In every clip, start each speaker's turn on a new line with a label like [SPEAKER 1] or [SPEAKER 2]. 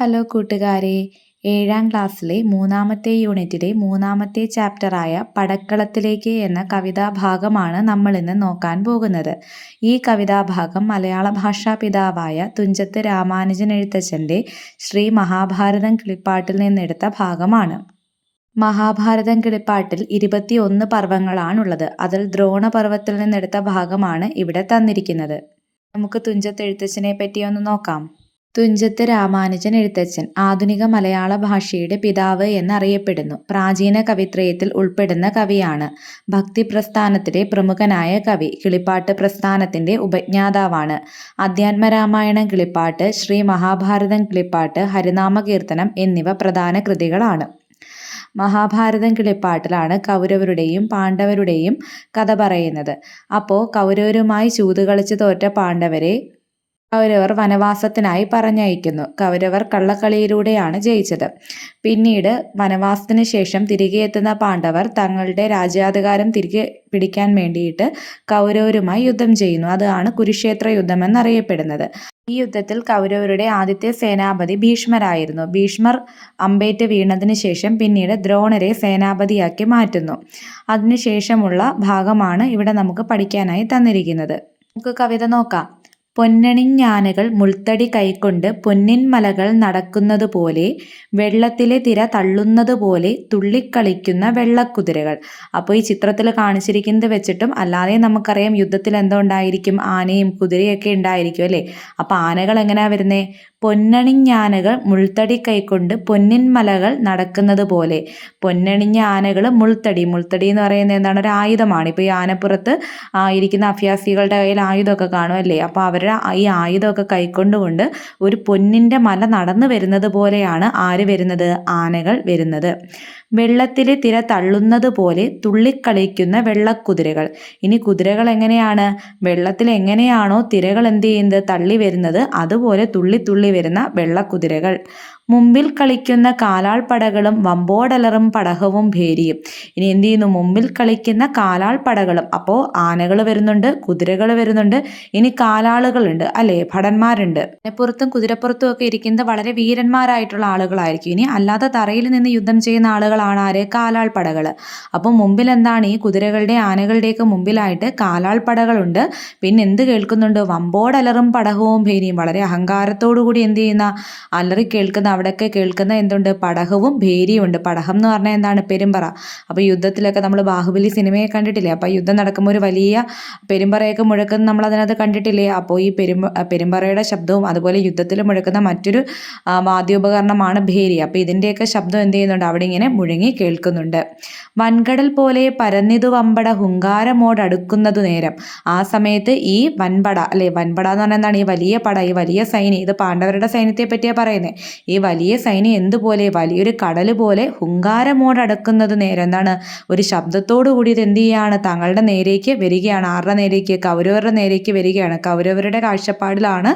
[SPEAKER 1] Hello കൂട്ടുകാരെ. ഏഴാം ക്ലാസ്സിലെ മൂന്നാമത്തെ യൂണിറ്റിലെ മൂന്നാമത്തെ ചാപ്റ്ററായ പടക്കളത്തിലേക്ക് എന്ന കവിതാഭാഗമാണ് നമ്മൾ ഇന്ന് നോക്കാൻ പോകുന്നത്. ഈ കവിതാഭാഗം മലയാള ഭാഷാ പിതാവായ തുഞ്ചത്ത് രാമാനുജൻ എഴുത്തച്ഛന്റെ ശ്രീ മഹാഭാരതം കിളിപ്പാട്ടിൽ നിന്നെടുത്ത ഭാഗമാണ്. മഹാഭാരതം കിളിപ്പാട്ടിൽ ഇരുപത്തിയൊന്ന് പർവങ്ങളാണുള്ളത്. അതിൽ ദ്രോണപർവത്തിൽ നിന്നെടുത്ത ഭാഗമാണ് ഇവിടെ തന്നിരിക്കുന്നത്. നമുക്ക് തുഞ്ചത്ത് എഴുത്തച്ഛനെ പറ്റി ഒന്ന് നോക്കാം. തുഞ്ചത്ത് രാമാനുജൻ എഴുത്തച്ഛൻ ആധുനിക മലയാള ഭാഷയുടെ പിതാവ് എന്നറിയപ്പെടുന്നു. പ്രാചീന കവിത്രയത്തിൽ ഉൾപ്പെടുന്ന കവിയാണ്. ഭക്തി പ്രസ്ഥാനത്തിലെ പ്രമുഖനായ കവി കിളിപ്പാട്ട് പ്രസ്ഥാനത്തിന്റെ ഉപജ്ഞാതാവാണ്. അധ്യാത്മരാമായണം കിളിപ്പാട്ട് ശ്രീ മഹാഭാരതം കിളിപ്പാട്ട് ഹരിനാമ കീർത്തനം എന്നിവ പ്രധാന കൃതികളാണ്. മഹാഭാരതം കിളിപ്പാട്ടിലാണ് കൗരവരുടെയും പാണ്ഡവരുടെയും കഥ പറയുന്നത്. അപ്പോൾ കൗരവരുമായി ചൂത് കളിച്ച് തോറ്റ പാണ്ഡവരെ കൗരവർ വനവാസത്തിനായി പറഞ്ഞയക്കുന്നു. കൗരവർ കള്ളക്കളിയിലൂടെയാണ് ജയിച്ചത്. പിന്നീട് വനവാസത്തിന് ശേഷം തിരികെ എത്തുന്ന പാണ്ഡവർ തങ്ങളുടെ രാജ്യാധികാരം തിരികെ പിടിക്കാൻ വേണ്ടിയിട്ട് കൗരവരുമായി യുദ്ധം ചെയ്യുന്നു. അതാണ് കുരുക്ഷേത്ര യുദ്ധം എന്നറിയപ്പെടുന്നത്. ഈ യുദ്ധത്തിൽ കൗരവരുടെ ആദ്യത്തെ സേനാപതി ഭീഷ്മരായിരുന്നു. ഭീഷ്മർ അമ്പേറ്റ് വീണതിന് ശേഷം പിന്നീട് ദ്രോണരെ സേനാപതിയാക്കി മാറ്റുന്നു. അതിനുശേഷമുള്ള ഭാഗമാണ് ഇവിടെ നമുക്ക് പഠിക്കാനായി തന്നിരിക്കുന്നത്. നമുക്ക് കവിത നോക്കാം. പൊന്നണിഞ്ഞാനകൾ മുൾത്തടി കൈക്കൊണ്ട് പൊന്നിൻമലകൾ നടക്കുന്നത് നടക്കുന്നതുപോലെ വെള്ളത്തിലെ തിര തള്ളുന്നതുപോലെ തുള്ളിക്കളിക്കുന്ന വെള്ളക്കുതിരകൾ. അപ്പോൾ ഈ ചിത്രത്തിൽ കാണിച്ചിരിക്കുന്നത് വെച്ചിട്ടും അല്ലാതെ നമുക്കറിയാം യുദ്ധത്തിൽ എന്തോ ഉണ്ടായിരിക്കും ആനയും കുതിരയൊക്കെ ഉണ്ടായിരിക്കും അല്ലേ? അപ്പോൾ ആനകൾ എങ്ങനെയാണ് വരുന്നത് പൊന്നണിഞ്ഞാനകൾ മുൾത്തടി കൈക്കൊണ്ട് പൊന്നിൻ മലകൾ നടക്കുന്നത് പോലെ പൊന്നണിഞ്ഞ ആനകൾ മുൾത്തടി. മുൾത്തടി എന്ന് പറയുന്നത് എന്താണ്? ഒരു ആയുധമാണ്. ഇപ്പോൾ ഈ ആനപ്പുറത്ത് ഇരിക്കുന്ന അഭ്യാസികളുടെ കയ്യിൽ ആയുധമൊക്കെ കാണും അല്ലേ? അപ്പോൾ അവരുടെ ഈ ആയുധമൊക്കെ കൈക്കൊണ്ടുകൊണ്ട് ഒരു പൊന്നിന്റെ മല നടന്നു വരുന്നത് പോലെയാണ് ആര് വരുന്നത്? ആനകൾ വരുന്നത്. വെള്ളത്തിൽ തിര തള്ളുന്നത് പോലെ തുള്ളിക്കളിക്കുന്ന വെള്ളക്കുതിരകൾ. ഇനി കുതിരകൾ എങ്ങനെയാണ്? വെള്ളത്തിൽ എങ്ങനെയാണോ തിരകൾ എന്ത് ചെയ്യുന്നത്? തള്ളി വരുന്നത്. അതുപോലെ തുള്ളി തുള്ളി വരുന്ന വെള്ളക്കുതിരകൾ. മുമ്പിൽ കളിക്കുന്ന കാലാൾ പടകളും വമ്പോടലറും പടഹവും ഭേരിയും. ഇനി എന്ത് ചെയ്യുന്നു? മുമ്പിൽ കളിക്കുന്ന കാലാൾ പടകളും അപ്പോൾ ആനകൾ വരുന്നുണ്ട് കുതിരകൾ വരുന്നുണ്ട് ഇനി കാലാളുകളുണ്ട് അല്ലേ? ഭടന്മാരുണ്ട്. പുറത്തും കുതിരപ്പുറത്തും ഒക്കെ ഇരിക്കുന്നത് വളരെ വീരന്മാരായിട്ടുള്ള ആളുകളായിരിക്കും. ഇനി അല്ലാതെ തറയിൽ നിന്ന് യുദ്ധം ചെയ്യുന്ന ആളുകളാണ് ആര്? കാലാൾ പടകൾ അപ്പോൾ മുമ്പിൽ എന്താണ്? ഈ കുതിരകളുടെ ആനകളുടെയൊക്കെ മുമ്പിലായിട്ട് കാലാൾ പടകളുണ്ട് പിന്നെ എന്ത് കേൾക്കുന്നുണ്ട്? വമ്പോടലറും പടഹവും ഭേരിയും. വളരെ അഹങ്കാരത്തോടു കൂടി എന്ത് ചെയ്യുന്ന? അലറി കേൾക്കുന്ന അവിടെയൊക്കെ കേൾക്കുന്ന എന്തുണ്ട്? പടഹവും ഭേരിയും ഉണ്ട് പടഹം എന്ന് പറഞ്ഞാൽ എന്താണ്? പെരുമ്പറ. അപ്പോൾ യുദ്ധത്തിലൊക്കെ നമ്മൾ ബാഹുബലി സിനിമയെ കണ്ടിട്ടില്ലേ? അപ്പോൾ യുദ്ധം നടക്കുമ്പോൾ ഒരു വലിയ പെരുമ്പറയൊക്കെ മുഴക്കുന്ന നമ്മൾ അതിനകത്ത് കണ്ടിട്ടില്ലേ? അപ്പോൾ ഈ പെരുമ്പ പെരുമ്പറയുടെ ശബ്ദവും അതുപോലെ യുദ്ധത്തിൽ മുഴക്കുന്ന മറ്റൊരു വാദ്യോപകരണമാണ് ഭേരി. അപ്പോൾ ഇതിന്റെയൊക്കെ ശബ്ദം എന്ത് ചെയ്യുന്നുണ്ട്? അവിടെ ഇങ്ങനെ മുഴങ്ങി കേൾക്കുന്നുണ്ട്. വൻകടൽ പോലെ പരന്നിതു വമ്പട ഹുങ്കാരമോടടുക്കുന്നതു നേരം. ആ സമയത്ത് ഈ വൻപട അല്ലെ വൻപട എന്ന് പറഞ്ഞാൽ എന്താണ്? ഈ വലിയ പട ഈ വലിയ സൈന്യം. ഇത് പാണ്ഡവരുടെ സൈന്യത്തെ പറ്റിയാണ് പറയുന്നത്. ഈ വലിയ സൈന്യം എന്തുപോലെ വലിയൊരു കടൽ പോലെ ഹുങ്കാരമോടടക്കുന്നത് നേരെ എന്താണ്? ഒരു ശബ്ദത്തോടു കൂടി ഇത് എന്ത് ചെയ്യുകയാണ് തങ്ങളുടെ നേരേക്ക് വരികയാണ്. ആരുടെ നേരേക്ക്? കൗരവരുടെ നേരേക്ക് വരികയാണ്. കൗരവരുടെ കാഴ്ചപ്പാടിലാണ്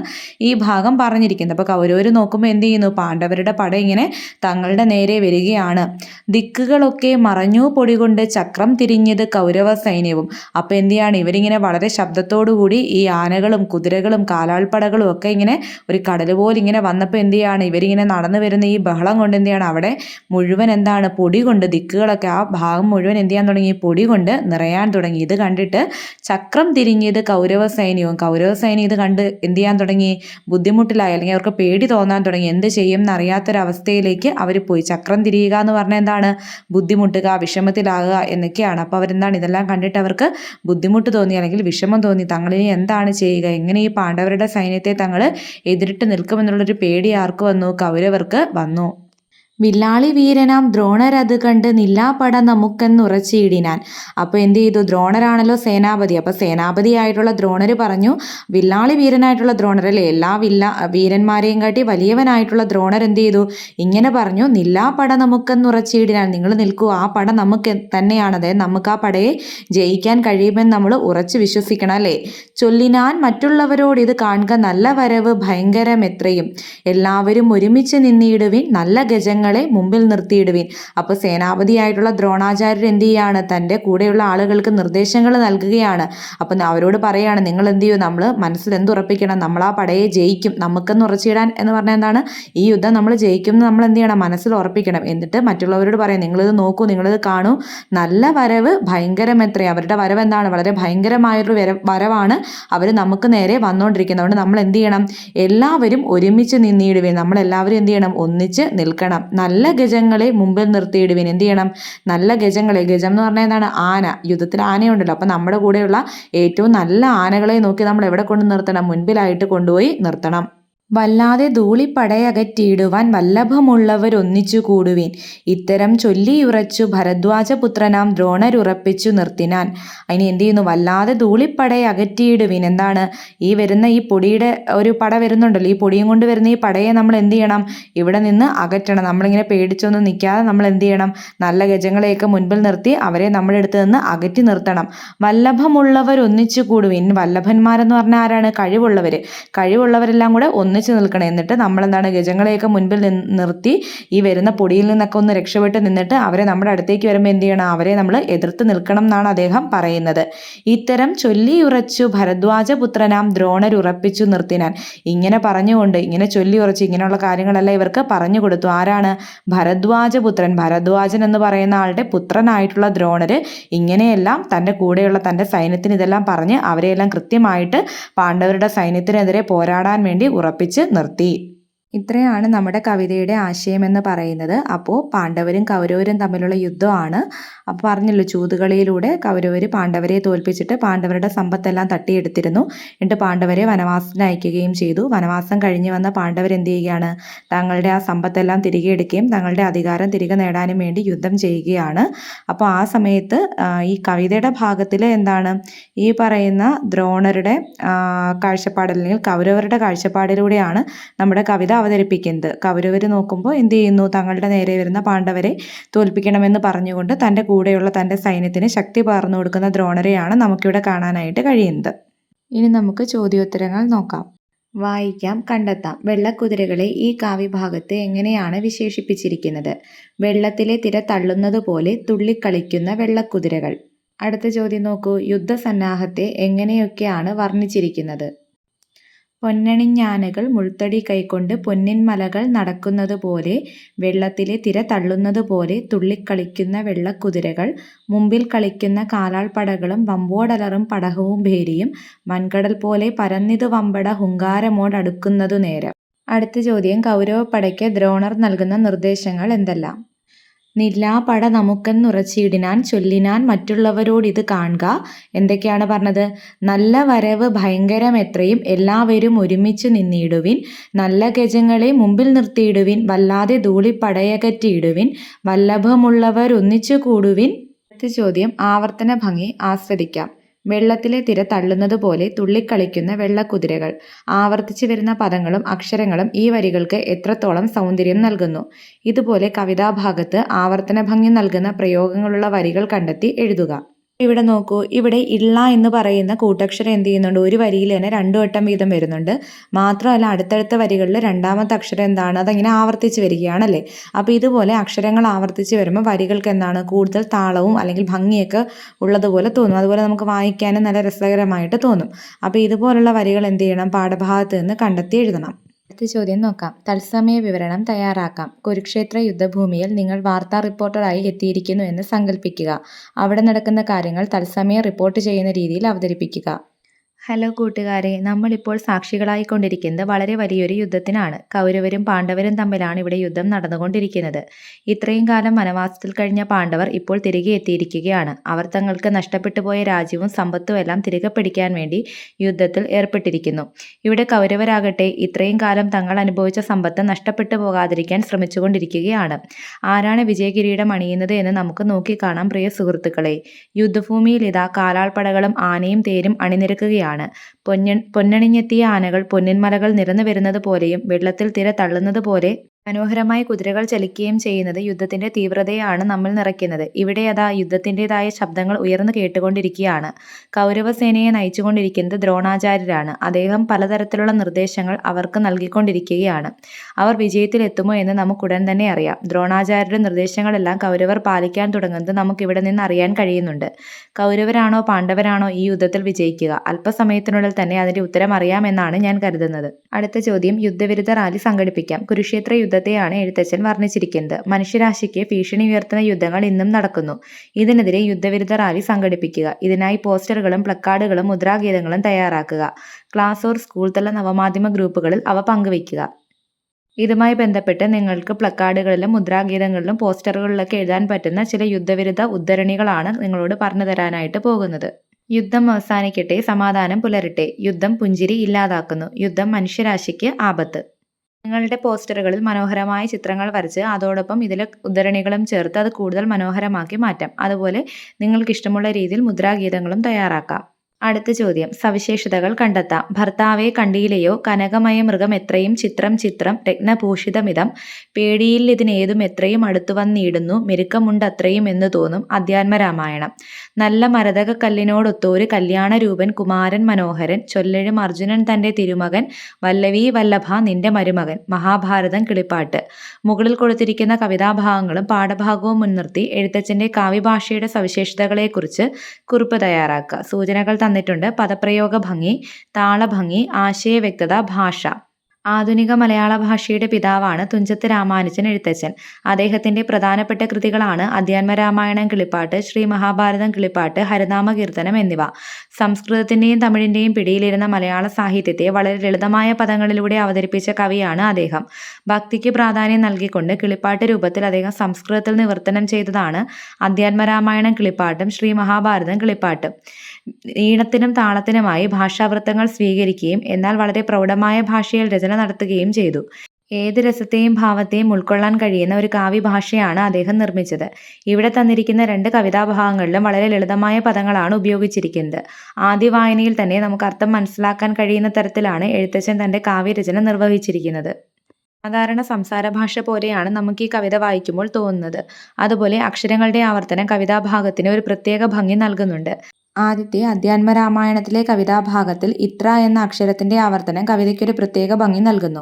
[SPEAKER 1] ഈ ഭാഗം പറഞ്ഞിരിക്കുന്നത്. അപ്പോൾ കൗരവർ നോക്കുമ്പോൾ എന്ത് ചെയ്യുന്നു? പാണ്ഡവരുടെ പട ഇങ്ങനെ തങ്ങളുടെ നേരെ വരികയാണ്. ദിക്കുകളൊക്കെ മറഞ്ഞു പൊടി കൊണ്ട് ചക്രം തിരിഞ്ഞത് കൗരവ സൈന്യവും. അപ്പോൾ എന്ത് ചെയ്യാണ്? ഇവരിങ്ങനെ വളരെ ശബ്ദത്തോടു കൂടി ഈ ആനകളും കുതിരകളും കാലാൾപ്പടകളും ഒക്കെ ഇങ്ങനെ ഒരു കടൽ പോലെ ഇങ്ങനെ വന്നപ്പോൾ എന്ത് ചെയ്യാണ്? ഇവരിങ്ങനെ നടന്നു വരുന്ന ഈ ബഹളം കൊണ്ട് എന്ത് ചെയ്യണം? അവിടെ മുഴുവൻ എന്താണ് പൊടി കൊണ്ട് ദിക്കുകളൊക്കെ ആ ഭാഗം മുഴുവൻ എന്ത് ചെയ്യാൻ തുടങ്ങി? പൊടി കൊണ്ട് നിറയാൻ തുടങ്ങി. ഇത് കണ്ടിട്ട് ചക്രം തിരിഞ്ഞത് കൗരവ സൈന്യവും. കൗരവ സൈന്യം ഇത് കണ്ട് എന്ത് ചെയ്യാൻ തുടങ്ങി? ബുദ്ധിമുട്ടിലായി. അല്ലെങ്കിൽ അവർക്ക് പേടി തോന്നാൻ തുടങ്ങി. എന്ത് ചെയ്യും എന്നറിയാത്തൊരവസ്ഥയിലേക്ക് അവർ പോയി. ചക്രം തിരിയുക എന്ന് പറഞ്ഞാൽ എന്താണ്? ബുദ്ധിമുട്ടുക വിഷമത്തിലാകുക എന്നൊക്കെയാണ്. അപ്പോൾ അവരെന്താണ്? ഇതെല്ലാം കണ്ടിട്ട് അവർക്ക് ബുദ്ധിമുട്ട് തോന്നി. അല്ലെങ്കിൽ വിഷമം തോന്നി. തങ്ങളിനി എന്താണ് ചെയ്യുക? എങ്ങനെ ഈ പാണ്ഡവരുടെ സൈന്യത്തെ തങ്ങൾ എതിരിട്ട് നിൽക്കുമെന്നുള്ളൊരു പേടി ആർക്ക് വന്നു? കൗരവർക്ക് വന്നു. വില്ലാളി വീരനാം ദ്രോണരത് കണ്ട് നില്ലാപട നമുക്കെന്നുറച്ചിടിനാൻ അപ്പോൾ എന്ത് ചെയ്തു ദ്രോണരാണല്ലോ സേനാപതി. അപ്പോൾ സേനാപതിയായിട്ടുള്ള ദ്രോണർ പറഞ്ഞു വില്ലാളി വീരനായിട്ടുള്ള ദ്രോണർ അല്ലേ എല്ലാ വില്ല വീരന്മാരെയും കാട്ടി വലിയവനായിട്ടുള്ള ദ്രോണർ എന്ത് ചെയ്തു ഇങ്ങനെ പറഞ്ഞു നില്ലാപട നമുക്കെന്നുറച്ചിടിനാൻ നിങ്ങൾ നിൽക്കൂ. ആ പട നമുക്ക് തന്നെയാണ്. അതായത് നമുക്ക് ആ പടയെ ജയിക്കാൻ കഴിയുമെന്ന് നമ്മൾ ഉറച്ചു വിശ്വസിക്കണം അല്ലേ? ചൊല്ലിനാൻ മറ്റുള്ളവരോട് ഇത് കാണുക നല്ല വരവ് ഭയങ്കരം എത്രയും എല്ലാവരും ഒരുമിച്ച് നിന്നിടുവിൻ നല്ല ഗജങ്ങൾ ഗജങ്ങളെ മുമ്പിൽ നിർത്തിയിടുവിൻ. അപ്പോൾ സേനാപതിയായിട്ടുള്ള ദ്രോണാചാര്യർ എന്ത് ചെയ്യാണ്? തന്റെ കൂടെയുള്ള ആളുകൾക്ക് നിർദ്ദേശങ്ങൾ നൽകുകയാണ്. അപ്പം അവരോട് പറയുകയാണ് നിങ്ങൾ എന്ത് ചെയ്യും? നമ്മൾ മനസ്സിൽ എന്തുറപ്പിക്കണം നമ്മൾ ആ പടയെ ജയിക്കും. നമുക്കെന്ന് ഉറച്ചിടാൻ എന്ന് പറഞ്ഞാൽ എന്താണ്? ഈ യുദ്ധം നമ്മൾ ജയിക്കും നമ്മൾ എന്ത് ചെയ്യണം? മനസ്സിൽ ഉറപ്പിക്കണം. എന്നിട്ട് മറ്റുള്ളവരോട് പറയാം നിങ്ങളിത് നോക്കൂ നിങ്ങളിത് കാണൂ. നല്ല വരവ് ഭയങ്കരം എത്ര അവരുടെ വരവ് എന്താണ്? വളരെ ഭയങ്കരമായൊരു വരവാണ്. അവർ നമുക്ക് നേരെ വന്നുകൊണ്ടിരിക്കുന്നത് അതുകൊണ്ട് നമ്മൾ എന്ത് ചെയ്യണം? എല്ലാവരും ഒരുമിച്ച് നിന്നിടുവേ നമ്മളെല്ലാവരും എന്ത് ചെയ്യണം? ഒന്നിച്ച് നിൽക്കണം. നല്ല ഗജങ്ങളെ മുമ്പിൽ നിർത്തിയിടുവിൻ. എന്ത് ചെയ്യണം? നല്ല ഗജങ്ങളെ. ഗജം എന്ന് പറഞ്ഞാൽ എന്താണ്? ആന. യുദ്ധത്തിൽ ആനയുണ്ടല്ലോ. അപ്പം നമ്മുടെ കൂടെയുള്ള ഏറ്റവും നല്ല ആനകളെ നോക്കി നമ്മൾ എവിടെ കൊണ്ട് നിർത്തണം? മുൻപിലായിട്ട് കൊണ്ടുപോയി നിർത്തണം. വല്ലാതെ ധൂളിപ്പടയകറ്റിയിടുവാൻ വല്ലഭമുള്ളവരൊന്നിച്ചു കൂടുവിൻ ഇത്തരം ചൊല്ലിയുറച്ചു ഭരദ്വാജപുത്രനാം ദ്രോണരുറപ്പിച്ചു നിർത്തിനാൻ. അതിന് എന്ത് ചെയ്യുന്നു വല്ലാതെ ധൂളിപ്പടയെ അകറ്റിയിടുവിൻ എന്താണ്? ഈ വരുന്ന ഈ പൊടിയുടെ ഒരു പട വരുന്നുണ്ടല്ലോ. ഈ പൊടിയും കൊണ്ട് വരുന്ന ഈ പടയെ നമ്മൾ എന്ത് ചെയ്യണം? ഇവിടെ നിന്ന് അകറ്റണം. നമ്മളിങ്ങനെ പേടിച്ചൊന്നും നിൽക്കാതെ നമ്മൾ എന്ത് ചെയ്യണം? നല്ല ഗജങ്ങളെയൊക്കെ മുൻപിൽ നിർത്തി അവരെ നമ്മുടെ അടുത്ത് നിന്ന് അകറ്റി നിർത്തണം. വല്ലഭമുള്ളവർ ഒന്നിച്ചു കൂടുവിൻ വല്ലഭന്മാരെന്ന് പറഞ്ഞാൽ ആരാണ് കഴിവുള്ളവർ കഴിവുള്ളവരെല്ലാം കൂടെ ഒന്നിച്ച് നിൽക്കണം. എന്നിട്ട് നമ്മളെന്താണ് ഗജങ്ങളെയൊക്കെ മുൻപിൽ നിർത്തി ഈ വരുന്ന പൊടിയിൽ നിന്നൊക്കെ ഒന്ന് രക്ഷപ്പെട്ട് നിന്നിട്ട് അവരെ നമ്മുടെ അടുത്തേക്ക് വരുമ്പോൾ എന്ത് ചെയ്യണം? അവരെ നമ്മൾ എതിർത്ത് നിൽക്കണം എന്നാണ് അദ്ദേഹം പറയുന്നത്. ഇത്തരം ചൊല്ലി ഉറച്ചു ചൊല്ലിയുറച്ചു ദ്രോണർ ദ്രോണരുറപ്പിച്ചു നിർത്തിനാൻ. ഇങ്ങനെ പറഞ്ഞുകൊണ്ട് ഇങ്ങനെ ചൊല്ലി ചൊല്ലിയുറച്ച് ഇങ്ങനെയുള്ള കാര്യങ്ങളെല്ലാം ഇവർക്ക് പറഞ്ഞു കൊടുത്തു. ആരാണ്? ഭരദ്വാജപുത്രൻ. ഭരദ്വാജൻ എന്ന് പറയുന്ന ആളുടെ പുത്രനായിട്ടുള്ള ദ്രോണർ ഇങ്ങനെയെല്ലാം തന്റെ കൂടെയുള്ള തന്റെ സൈന്യത്തിന് ഇതെല്ലാം പറഞ്ഞ് അവരെയെല്ലാം കൃത്യമായിട്ട് പാണ്ഡവരുടെ സൈന്യത്തിനെതിരെ പോരാടാൻ വേണ്ടി ഉറപ്പിച്ച് നിർത്തി. ഇത്രയാണ് നമ്മുടെ കവിതയുടെ ആശയമെന്ന് പറയുന്നത്. അപ്പോൾ പാണ്ഡവരും കൗരവരും തമ്മിലുള്ള യുദ്ധമാണ്. അപ്പോൾ പറഞ്ഞല്ലോ ചൂതുകളിയിലൂടെ കൗരവർ പാണ്ഡവരെ തോൽപ്പിച്ചിട്ട് പാണ്ഡവരുടെ സമ്പത്തെല്ലാം തട്ടിയെടുത്തിരുന്നു. എന്നിട്ട് പാണ്ഡവരെ വനവാസത്തിന് അയക്കുകയും ചെയ്തു. വനവാസം കഴിഞ്ഞ് വന്ന പാണ്ഡവർ എന്ത് ചെയ്യുകയാണ്? തങ്ങളുടെ ആ സമ്പത്തെല്ലാം തിരികെ എടുക്കുകയും തങ്ങളുടെ അധികാരം തിരികെ നേടാനും വേണ്ടി യുദ്ധം ചെയ്യുകയാണ്. അപ്പോൾ ആ സമയത്ത് ഈ കവിതയുടെ ഭാഗത്തിൽ എന്താണ്? ഈ പറയുന്ന ദ്രോണരുടെ കാഴ്ചപ്പാട് അല്ലെങ്കിൽ കൗരവരുടെ കാഴ്ചപ്പാടിലൂടെയാണ് നമ്മുടെ കവിത അവതരിപ്പിക്കുന്നത്. കൗരവർ നോക്കുമ്പോൾ എന്ത് ചെയ്യുന്നു? തങ്ങളുടെ നേരെ വരുന്ന പാണ്ഡവരെ തോൽപ്പിക്കണമെന്ന് പറഞ്ഞുകൊണ്ട് തന്റെ കൂടെയുള്ള തന്റെ സൈന്യത്തിന് ശക്തി പകർന്നു കൊടുക്കുന്ന ദ്രോണരെയാണ് നമുക്കിവിടെ കാണാനായിട്ട് കഴിയുന്നത്. ഇനി നമുക്ക് ചോദ്യോത്തരങ്ങൾ നോക്കാം. വായിക്കാം കണ്ടെത്താം. വെള്ളക്കുതിരകളെ ഈ കാവ്യഭാഗത്ത് എങ്ങനെയാണ് വിശേഷിപ്പിച്ചിരിക്കുന്നത്? വെള്ളത്തിലെ തിര തള്ളുന്നത് പോലെ തുള്ളിക്കളിക്കുന്ന വെള്ളക്കുതിരകൾ. അടുത്ത ചോദ്യം നോക്കൂ. യുദ്ധസന്നാഹത്തെ എങ്ങനെയൊക്കെയാണ് വർണിച്ചിരിക്കുന്നത്? പൊന്നണിഞ്ഞാനകൾ മുൾത്തടി കൈകൊണ്ട് പൊന്നിൻമലകൾ നടക്കുന്നത് നടക്കുന്നതുപോലെ വെള്ളത്തിലെ തിര തള്ളുന്നതുപോലെ തുള്ളിക്കളിക്കുന്ന വെള്ളക്കുതിരകൾ മുമ്പിൽ കളിക്കുന്ന കാലാൾപ്പടകളും വമ്പോടലറും പടഹവും ഭേരിയും വൻകടൽ പോലെ പരന്നിതു വമ്പട ഹുങ്കാരമോടടുക്കുന്നതു നേരം. അടുത്ത ചോദ്യം. കൗരവപ്പടയ്ക്ക് ദ്രോണർ നൽകുന്ന നിർദ്ദേശങ്ങൾ എന്തെല്ലാം? നില്ലാപട നമുക്കെന്നുറച്ചിടിനാൻ ചൊല്ലിനാൻ മറ്റുള്ളവരോടിത് കാൺക എന്തൊക്കെയാണ് പറഞ്ഞത്? നല്ല വരവ് ഭയങ്കരമെത്രയും എല്ലാവരും ഒരുമിച്ച് നിന്നിടുവിൻ. നല്ല ഗജങ്ങളെ മുമ്പിൽ നിർത്തിയിടുവിൻ. വല്ലാതെ ധൂളിപ്പടയകറ്റിയിടുവിൻ. വല്ലഭമുള്ളവർ ഒന്നിച്ചു കൂടുവിൻ ചോദ്യം. ആവർത്തന ഭംഗി. ആസ്വദിക്കാം. വെള്ളത്തിലെ തിര തള്ളുന്നത് പോലെ തുള്ളിക്കളിക്കുന്ന വെള്ളക്കുതിരകൾ. ആവർത്തിച്ചു വരുന്ന പദങ്ങളും അക്ഷരങ്ങളും ഈ വരികൾക്ക് എത്രത്തോളം സൗന്ദര്യം നൽകുന്നു? ഇതുപോലെ കവിതാഭാഗത്ത് ആവർത്തന ഭംഗി നൽകുന്ന പ്രയോഗങ്ങളുള്ള വരികൾ കണ്ടെത്തി എഴുതുക. ഇവിടെ നോക്കൂ ഇവിടെ ഇള്ള എന്ന് പറയുന്ന കൂട്ടക്ഷരം എന്ത് ചെയ്യുന്നുണ്ട്? ഒരു വരിയിൽ തന്നെ രണ്ടു വട്ടം വീതം വരുന്നുണ്ട്. മാത്രമല്ല അടുത്തടുത്ത വരികളിൽ രണ്ടാമത്തെ അക്ഷരം എന്താണ്? അതങ്ങനെ ആവർത്തിച്ച് വരികയാണല്ലേ അപ്പോൾ ഇതുപോലെ അക്ഷരങ്ങൾ ആവർത്തിച്ച് വരുമ്പോൾ വരികൾക്ക് എന്താണ്? കൂടുതൽ താളവും അല്ലെങ്കിൽ ഭംഗിയൊക്കെ ഉള്ളതുപോലെ തോന്നും. അതുപോലെ നമുക്ക് വായിക്കാനും നല്ല രസകരമായിട്ട് തോന്നും. അപ്പോൾ ഇതുപോലുള്ള വരികൾ എന്ത് ചെയ്യണം? പാഠഭാഗത്ത് നിന്ന് കണ്ടെത്തി എഴുതണം. അടുത്ത ചോദ്യം നോക്കാം. തത്സമയ വിവരണം തയ്യാറാക്കാം. കുരുക്ഷേത്ര യുദ്ധഭൂമിയിൽ നിങ്ങൾ വാർത്താ റിപ്പോർട്ടറായി എത്തിയിരിക്കുന്നു എന്ന് സങ്കല്പിക്കുക അവിടെ നടക്കുന്ന കാര്യങ്ങൾ തത്സമയം റിപ്പോർട്ട് ചെയ്യുന്ന രീതിയിൽ അവതരിപ്പിക്കുക. ഹലോ കൂട്ടുകാരെ നമ്മളിപ്പോൾ സാക്ഷികളായിക്കൊണ്ടിരിക്കുന്നത് വളരെ വലിയൊരു യുദ്ധത്തിനാണ്. കൗരവരും പാണ്ഡവരും തമ്മിലാണ് ഇവിടെ യുദ്ധം നടന്നുകൊണ്ടിരിക്കുന്നത്. ഇത്രയും കാലം വനവാസത്തിൽ കഴിഞ്ഞ പാണ്ഡവർ ഇപ്പോൾ തിരികെ എത്തിയിരിക്കുകയാണ്. അവർ തങ്ങൾക്ക് നഷ്ടപ്പെട്ടു പോയ രാജ്യവും സമ്പത്തും എല്ലാം തിരികെ പിടിക്കാൻ വേണ്ടി യുദ്ധത്തിൽ ഏർപ്പെട്ടിരിക്കുന്നു. ഇവിടെ കൗരവരാകട്ടെ ഇത്രയും കാലം തങ്ങൾ അനുഭവിച്ച സമ്പത്ത് നഷ്ടപ്പെട്ടു പോകാതിരിക്കാൻ ശ്രമിച്ചുകൊണ്ടിരിക്കുകയാണ്. ആരാണ് വിജയകിരീടം അണിയുന്നത് എന്ന് നമുക്ക് നോക്കിക്കാണാം പ്രിയ സുഹൃത്തുക്കളെ. യുദ്ധഭൂമിയിൽ ഇതാ കാലാൾപ്പടകളും ആനയും തേരും അണിനിരക്കുകയാണ്. ആണ് പൊന്നണിഞ്ഞെത്തിയ ആനകൾ പൊന്നിൻമലകൾ നിരന്നു വരുന്നത് പോലെയും വെള്ളത്തിൽ തിര തള്ളുന്നത് പോലെ മനോഹരമായി കുതിരകൾ ചലിക്കുകയും ചെയ്യുന്നത് യുദ്ധത്തിന്റെ തീവ്രതയാണ് നമ്മൾ നിറയ്ക്കുന്നത്. ഇവിടെ അതാ യുദ്ധത്തിന്റെതായ ശബ്ദങ്ങൾ ഉയർന്നു കേട്ടുകൊണ്ടിരിക്കുകയാണ്. കൗരവസേനയെ നയിച്ചുകൊണ്ടിരിക്കുന്നത് ദ്രോണാചാര്യരാണ്. അദ്ദേഹം പലതരത്തിലുള്ള നിർദ്ദേശങ്ങൾ അവർക്ക് നൽകിക്കൊണ്ടിരിക്കുകയാണ്. അവർ വിജയത്തിലെത്തുമോ എന്ന് നമുക്ക് ഉടൻ തന്നെ അറിയാം. ദ്രോണാചാര്യരുടെ നിർദ്ദേശങ്ങളെല്ലാം കൗരവർ പാലിക്കാൻ തുടങ്ങുന്നത് നമുക്ക് ഇവിടെ നിന്ന് അറിയാൻ കഴിയുന്നുണ്ട്. കൗരവരാണോ പാണ്ഡവരാണോ ഈ യുദ്ധത്തിൽ വിജയിക്കുക? അല്പസമയത്തിനുള്ളിൽ തന്നെ അതിന്റെ ഉത്തരം അറിയാമെന്നാണ് ഞാൻ കരുതുന്നത്. അടുത്ത ചോദ്യം യുദ്ധവിരുദ്ധ റാലി സംഘടിപ്പിക്കാം. കുരുക്ഷേത്ര യുദ്ധത്തെയാണ് എഴുത്തച്ഛൻ വർണിച്ചിരിക്കുന്നത്. മനുഷ്യരാശിക്ക് ഭീഷണി ഉയർത്തുന്ന യുദ്ധങ്ങൾ ഇന്നും നടക്കുന്നു. ഇതിനെതിരെ യുദ്ധവിരുദ്ധ റാലി സംഘടിപ്പിക്കുക. ഇതിനായി പോസ്റ്ററുകളും പ്ലക്കാർഡുകളും മുദ്രാഗീതങ്ങളും തയ്യാറാക്കുക. ക്ലാസ് ഓർ സ്കൂൾ തല നവമാധ്യമ ഗ്രൂപ്പുകളിൽ അവ പങ്കുവയ്ക്കുക. ഇതുമായി ബന്ധപ്പെട്ട് നിങ്ങൾക്ക് പ്ലക്കാർഡുകളിലും മുദ്രാഗീതങ്ങളിലും പോസ്റ്ററുകളിലൊക്കെ എഴുതാൻ പറ്റുന്ന ചില യുദ്ധവിരുദ്ധ ഉദ്ധരണികളാണ് നിങ്ങളോട് പറഞ്ഞു തരാനായിട്ട് പോകുന്നത്. യുദ്ധം അവസാനിക്കട്ടെ സമാധാനം പുലരട്ടെ. യുദ്ധം പുഞ്ചിരി ഇല്ലാതാക്കുന്നു. യുദ്ധം മനുഷ്യരാശിക്ക് ആപത്ത്. നിങ്ങളുടെ പോസ്റ്ററുകളിൽ മനോഹരമായ ചിത്രങ്ങൾ വരച്ച് അതോടൊപ്പം ഇതിലെ ഉദ്ധരണികളും ചേർത്ത് അത് കൂടുതൽ മനോഹരമാക്കി മാറ്റാം. അതുപോലെ നിങ്ങൾക്കിഷ്ടമുള്ള രീതിയിൽ മുദ്രാഗീതങ്ങളും തയ്യാറാക്കാം. അടുത്ത ചോദ്യം സവിശേഷതകൾ കണ്ടെത്താം. ഭർത്താവെ കണ്ടിയിലെയോ കനകമയ മൃഗം എത്രയും ചിത്രം ചിത്രം രത്നഭൂഷിതമിതം ഇതിനേതും എത്രയും അടുത്തു വന്നിടുന്നു മെരുക്കമുണ്ട് അത്രയും എന്ന് തോന്നും അധ്യാത്മരാമായണം. നല്ല മരതക കല്ലിനോടൊത്തോര് കല്യാണ രൂപൻ കുമാരൻ മനോഹരൻ ചൊല്ലഴും അർജുനൻ തന്റെ തിരുമകൻ വല്ലവി വല്ലഭ നിന്റെ മരുമകൻ. മഹാഭാരതം കിളിപ്പാട്ട്. മുകളിൽ കൊടുത്തിരിക്കുന്ന കവിതാഭാഗങ്ങളും പാഠഭാഗവും മുൻനിർത്തി എഴുത്തച്ഛന്റെ കാവ്യഭാഷയുടെ സവിശേഷതകളെക്കുറിച്ച് കുറിപ്പ് തയ്യാറാക്കുക. സൂചനകൾ തന്നിട്ടുണ്ട്. പദപ്രയോഗ ഭംഗി, താളഭംഗി, ആശയവ്യക്തത, ഭാഷ. ആധുനിക മലയാള ഭാഷയുടെ പിതാവാണ് തുഞ്ചത്ത് രാമാനുജൻ എഴുത്തച്ഛൻ. അദ്ദേഹത്തിന്റെ പ്രധാനപ്പെട്ട കൃതികളാണ് അധ്യാത്മരാമായണം കിളിപ്പാട്ട്, ശ്രീ മഹാഭാരതം കിളിപ്പാട്ട്, ഹരിനാമകീർത്തനം എന്നിവ. സംസ്കൃതത്തിന്റെയും തമിഴിന്റെയും പിടിയിലിരുന്ന മലയാള സാഹിത്യത്തെ വളരെ ലളിതമായ പദങ്ങളിലൂടെ അവതരിപ്പിച്ച കവിയാണ് അദ്ദേഹം. ഭക്തിക്ക് പ്രാധാന്യം നൽകിക്കൊണ്ട് കിളിപ്പാട്ട് രൂപത്തിൽ അദ്ദേഹം സംസ്കൃതത്തിൽ നിവർത്തനം ചെയ്തതാണ് അധ്യാത്മരാമായണം കിളിപ്പാട്ടും ശ്രീ മഹാഭാരതം കിളിപ്പാട്ടും. ഈണത്തിനും താളത്തിനുമായി ഭാഷാവൃത്തങ്ങൾ സ്വീകരിക്കുകയും എന്നാൽ വളരെ പ്രൗഢമായ ഭാഷയിൽ രചന നടത്തുകയും ചെയ്തു. ഏത് രസത്തെയും ഭാവത്തെയും ഉൾക്കൊള്ളാൻ കഴിയുന്ന ഒരു കാവ്യഭാഷയാണ് അദ്ദേഹം നിർമ്മിച്ചത്. ഇവിടെ തന്നിരിക്കുന്ന രണ്ട് കവിതാഭാഗങ്ങളിലും വളരെ ലളിതമായ പദങ്ങളാണ് ഉപയോഗിച്ചിരിക്കുന്നത്. ആദ്യ വായനയിൽ തന്നെ നമുക്ക് അർത്ഥം മനസ്സിലാക്കാൻ കഴിയുന്ന തരത്തിലാണ് എഴുത്തച്ഛൻ തന്റെ കാവ്യരചന നിർവഹിച്ചിരിക്കുന്നത്. സാധാരണ സംസാര ഭാഷ പോലെയാണ് നമുക്ക് ഈ കവിത വായിക്കുമ്പോൾ തോന്നുന്നത്. അതുപോലെ അക്ഷരങ്ങളുടെ ആവർത്തനം കവിതാഭാഗത്തിന് ഒരു പ്രത്യേക ഭംഗി നൽകുന്നുണ്ട്. ആദ്യത്തെ അധ്യാത്മരാമായണത്തിലെ കവിതാഭാഗത്തിൽ ഇത്ര എന്ന അക്ഷരത്തിന്റെ ആവർത്തനം കവിതയ്ക്കൊരു പ്രത്യേക ഭംഗി നൽകുന്നു.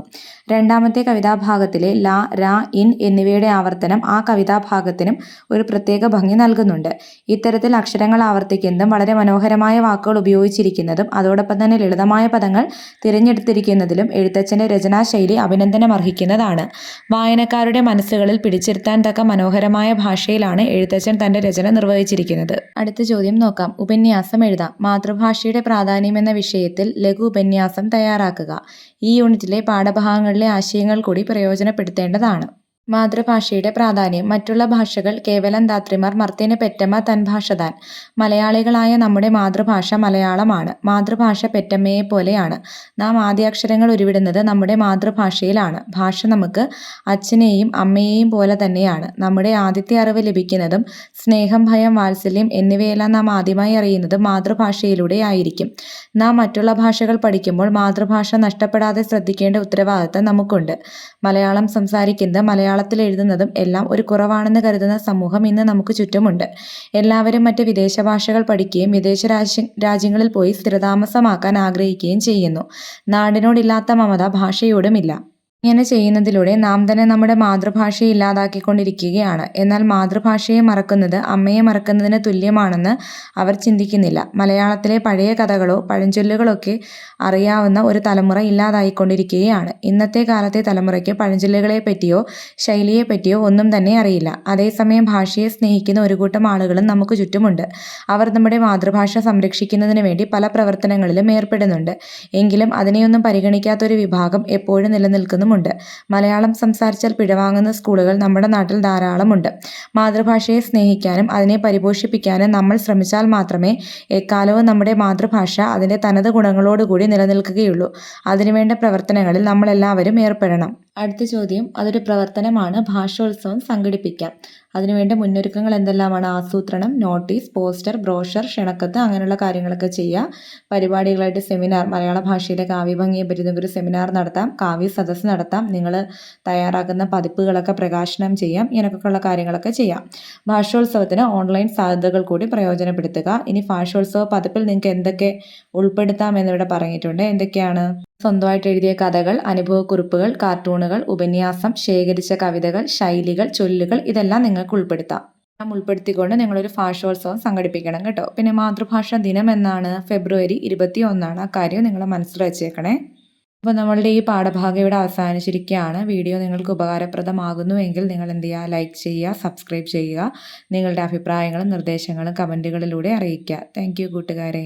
[SPEAKER 1] രണ്ടാമത്തെ കവിതാഭാഗത്തിലെ ല, ര, ഇൻ എന്നിവയുടെ ആവർത്തനം ആ കവിതാഭാഗത്തിനും ഒരു പ്രത്യേക ഭംഗി നൽകുന്നുണ്ട്. ഇത്തരത്തിൽ അക്ഷരങ്ങൾ ആവർത്തിക്കുന്നതും വളരെ മനോഹരമായ വാക്കുകൾ ഉപയോഗിച്ചിരിക്കുന്നതും അതോടൊപ്പം തന്നെ ലളിതമായ പദങ്ങൾ തിരഞ്ഞെടുത്തിരിക്കുന്നതിലും എഴുത്തച്ഛന്റെ രചനാശൈലി അഭിനന്ദനമർഹിക്കുന്നതാണ്. വായനക്കാരുടെ മനസ്സുകളിൽ പിടിച്ചിരുത്താൻ തക്ക മനോഹരമായ ഭാഷയിലാണ് എഴുത്തച്ഛൻ തന്റെ രചന നിർവഹിച്ചിരിക്കുന്നത്. അടുത്ത ചോദ്യം നോക്കാം. ഉപന്യാസം എഴുതാം. മാതൃഭാഷയുടെ പ്രാധാന്യം എന്ന വിഷയത്തിൽ ലഘു ഉപന്യാസം തയ്യാറാക്കുക. ഈ യൂണിറ്റിലെ പാഠഭാഗങ്ങളിലെ ആശയങ്ങൾ കൂടി പ്രയോജനപ്പെടുത്തേണ്ടതാണ്. മാതൃഭാഷയുടെ പ്രാധാന്യം. മറ്റുള്ള ഭാഷകൾ കേവലം ധാത്രിമാർ മർത്യന് പെറ്റമ്മ തൻ ഭാഷ താൻ. മലയാളികളായ നമ്മുടെ മാതൃഭാഷ മലയാളമാണ്. മാതൃഭാഷ പെറ്റമ്മയെ പോലെയാണ് നാം ആദ്യാക്ഷരങ്ങൾ ഉരുവിടുന്നത് നമ്മുടെ മാതൃഭാഷയിലാണ്. ഭാഷ നമുക്ക് അച്ഛനെയും അമ്മയെയും പോലെ തന്നെയാണ്. നമ്മുടെ ആദ്യത്തെ അറിവ് ലഭിക്കുന്നതും സ്നേഹം ഭയം വാത്സല്യം എന്നിവയെല്ലാം നാം ആദ്യമായി അറിയുന്നത് മാതൃഭാഷയിലൂടെ ആയിരിക്കും നാം മറ്റുള്ള ഭാഷകൾ പഠിക്കുമ്പോൾ മാതൃഭാഷ നഷ്ടപ്പെടാതെ ശ്രദ്ധിക്കേണ്ട ഉത്തരവാദിത്തം നമുക്കുണ്ട്. മലയാളം സംസാരിക്കുന്നതും മലയാളത്തിലെഴുതുന്നതും എല്ലാം ഒരു കുറവാണെന്ന് കരുതുന്ന സമൂഹം ഇന്ന് നമുക്ക് ചുറ്റുമുണ്ട്. എല്ലാവരും മറ്റ് വിദേശ ഭാഷകൾ പഠിക്കുകയും വിദേശ രാജ്യങ്ങളിൽ പോയി സ്ഥിരതാമസമാക്കാൻ ആഗ്രഹിക്കുകയും ചെയ്യുന്നു. നാടിനോടില്ലാത്ത മമത ഭാഷയോടുമില്ല. ഇങ്ങനെ ചെയ്യുന്നതിലൂടെ നാം തന്നെ നമ്മുടെ മാതൃഭാഷയെ ഇല്ലാതാക്കിക്കൊണ്ടിരിക്കുകയാണ്. എന്നാൽ മാതൃഭാഷയെ മറക്കുന്നത് അമ്മയെ മറക്കുന്നതിന് തുല്യമാണെന്ന് അവർ ചിന്തിക്കുന്നില്ല. മലയാളത്തിലെ പഴയ കഥകളോ പഴഞ്ചൊല്ലുകളൊക്കെ അറിയാവുന്ന ഒരു തലമുറ ഇല്ലാതായിക്കൊണ്ടിരിക്കുകയാണ്. ഇന്നത്തെ കാലത്തെ തലമുറയ്ക്ക് പഴഞ്ചൊല്ലുകളെ പറ്റിയോ ശൈലിയെ പറ്റിയോ ഒന്നും തന്നെ അറിയില്ല. അതേസമയം ഭാഷയെ സ്നേഹിക്കുന്ന ഒരു കൂട്ടം ആളുകളും നമുക്ക് ചുറ്റുമുണ്ട്. അവർ നമ്മുടെ മാതൃഭാഷ സംരക്ഷിക്കുന്നതിന് വേണ്ടി പല പ്രവർത്തനങ്ങളിലും ഏർപ്പെടുന്നുണ്ട്. എങ്കിലും അതിനെയൊന്നും പരിഗണിക്കാത്ത ഒരു വിഭാഗം എപ്പോഴും നിലനിൽക്കുന്നുമുണ്ട്. മലയാളം സംസാരിച്ചാൽ പിഴവാങ്ങുന്ന സ്കൂളുകൾ നമ്മുടെ നാട്ടിൽ ധാരാളമുണ്ട്. മാതൃഭാഷയെ സ്നേഹിക്കാനും അതിനെ പരിപോഷിപ്പിക്കാനും നമ്മൾ ശ്രമിച്ചാൽ മാത്രമേ എക്കാലവും നമ്മുടെ മാതൃഭാഷ അതിന്റെ തനത് ഗുണങ്ങളോടുകൂടി നിലനിൽക്കുകയുള്ളൂ. അതിനുവേണ്ട പ്രവർത്തനങ്ങളിൽ നമ്മളെല്ലാവരും ഏർപ്പെടണം. അടുത്ത ചോദ്യം അതൊരു പ്രവർത്തനമാണ്. ഭാഷോത്സവം സംഘടിപ്പിക്കാം. അതിനുവേണ്ട മുന്നൊരുക്കങ്ങൾ എന്തെല്ലാമാണ്? ആസൂത്രണം, നോട്ടീസ്, പോസ്റ്റർ, ബ്രോഷർ, ക്ഷണക്കത്ത് അങ്ങനെയുള്ള കാര്യങ്ങളൊക്കെ ചെയ്യുക. പരിപാടികളായിട്ട് സെമിനാർ മലയാള ഭാഷയിലെ കാവ്യഭംഗിയെ കാവ്യഭംഗിയെപ്പറ്റി നമുക്കൊരു സെമിനാർ നടത്താം. കാവ്യ സദസ്സ് നടത്താം. നടത്താം. നിങ്ങൾ തയ്യാറാക്കുന്ന പതിപ്പുകളൊക്കെ പ്രകാശനം ചെയ്യാം. ഇങ്ങനെയൊക്കെയുള്ള കാര്യങ്ങളൊക്കെ ചെയ്യാം. ഭാഷോത്സവത്തിന് ഓൺലൈൻ സാധ്യതകൾ കൂടി പ്രയോജനപ്പെടുത്തുക. ഇനി ഭാഷോത്സവ പതിപ്പിൽ നിങ്ങൾക്ക് എന്തൊക്കെ ഉൾപ്പെടുത്താം എന്നിവിടെ പറഞ്ഞിട്ടുണ്ട്. എന്തൊക്കെയാണ്? സ്വന്തമായിട്ട് എഴുതിയ കഥകൾ അനുഭവക്കുറിപ്പുകൾ കാർട്ടൂണുകൾ ഉപന്യാസം ശേഖരിച്ച കവിതകൾ ശൈലികൾ ചൊല്ലുകൾ ഇതെല്ലാം നിങ്ങൾക്ക് ഉൾപ്പെടുത്താം. ഉൾപ്പെടുത്തിക്കൊണ്ട് നിങ്ങളൊരു ഭാഷോത്സവം സംഘടിപ്പിക്കണം കേട്ടോ. പിന്നെ മാതൃഭാഷാ ദിനം എന്നാണ് ഫെബ്രുവരി ഇരുപത്തി ഒന്നാണ് ആ കാര്യം നിങ്ങൾ മനസ്സിൽ വെച്ചേക്കണേ. അപ്പോൾ നമ്മളുടെ ഈ പാഠഭാഗം ഇവിടെ അവസാനിച്ചിരിക്കുകയാണ്. വീഡിയോ നിങ്ങൾക്ക് ഉപകാരപ്രദമാകുന്നുവെങ്കിൽ നിങ്ങൾ എന്ത് ചെയ്യുക? ലൈക്ക് ചെയ്യുക സബ്സ്ക്രൈബ് ചെയ്യുക. നിങ്ങളുടെ അഭിപ്രായങ്ങളും നിർദ്ദേശങ്ങളും കമന്റുകളിലൂടെ അറിയിക്കുക. താങ്ക് യു കൂട്ടുകാരെ.